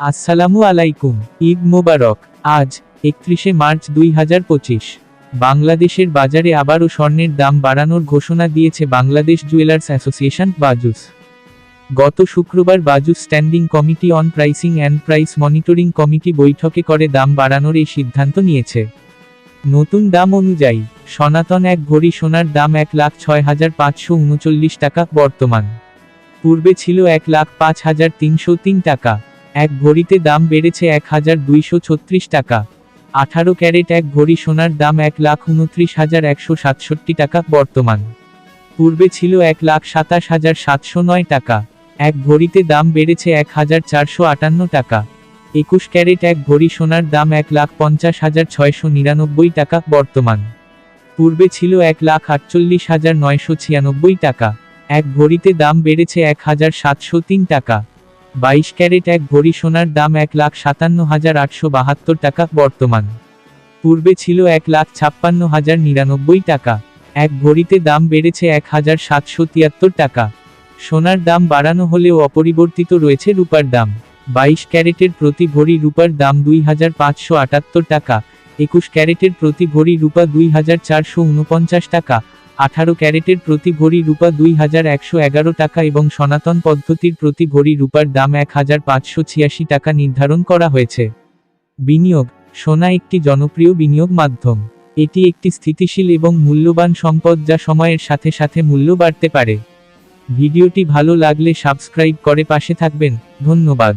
আসসালামু আলাইকুম, ঈদ মোবারক, আজ একত্রিশে মার্চ দুই হাজার পঁচিশ। বাংলাদেশের বাজারে আবারও স্বর্ণের দাম বাড়ানোর ঘোষণা দিয়েছে বাংলাদেশ জুয়েলার্স অ্যাসোসিয়েশন বাজুস। গত শুক্রবার Bajus standing committee on pricing and price monitoring committee বৈঠকে করে দাম বাড়ানোর এই সিদ্ধান্ত নিয়েছে। নতুন দাম অনুযায়ী, সনাতন এক ভরি সোনার দাম এক লাখ ছয় হাজার পাঁচশো উনচল্লিশ টাকা, বর্তমান। পূর্বে ছিল এক লাখ পাঁচ হাজার তিনশো তিন টাকা। এক ভরিতে দাম বেড়েছে এক হাজার দুইশো ছত্রিশ টাকা। আঠারো ক্যারেট এক ভরি সোনার দাম এক লাখ উনত্রিশ হাজার একশো সাতষট্টি টাকা বর্তমান। পূর্বে ছিল এক লাখ সাতাশ হাজার সাতশো নয় টাকা। এক ভরিতে দাম বেড়েছে এক হাজার চারশো আটান্ন টাকা। একুশ ক্যারেট এক ভরি সোনার দাম এক লাখ পঞ্চাশ হাজার ছয়শো নিরানব্বই টাকা বর্তমান। পূর্বে ছিল এক লাখ আটচল্লিশ হাজার নয়শো ছিয়ানব্বই টাকা। এক ভরিতে দাম বেড়েছে এক হাজার সাতশো তিন টাকা। বাইশ ক্যারেট এক ভরি সোনার দাম এক লাখ সাতান্ন হাজার আটশো বাহাত্তর টাকা, বর্তমান। পূর্বে ছিল এক লাখ ছাপ্পান্ন হাজার নিরানব্বই টাকা। এক ভরিতে দাম বেড়েছে এক হাজার সাতশো তিয়াত্তর টাকা। সোনার দাম বাড়ানো হলেও অপরিবর্তিত রয়েছে রূপার দাম। বাইশ ক্যারেটের প্রতি ভরি রূপার দাম দুই হাজার পাঁচশো আটাত্তর টাকা। একুশ ক্যারেটের প্রতি ভরি রূপা দুই হাজার চারশো উনপঞ্চাশ টাকা। আঠারো ক্যারেটের প্রতি ভরি রূপা দুই হাজার একশো এগারো টাকা এবং সনাতন পদ্ধতির প্রতি ভরি রূপার দাম এক হাজার পাঁচশো ছিয়াশি টাকা নির্ধারণ করা হয়েছে। বিনিয়োগ, সোনা একটি জনপ্রিয় বিনিয়োগ মাধ্যম। এটি একটি স্থিতিশীল এবং মূল্যবান সম্পদ যা সময়ের সাথে সাথে মূল্য বাড়তে পারে। ভিডিওটি ভালো লাগলে সাবস্ক্রাইব করে পাশে থাকবেন। ধন্যবাদ।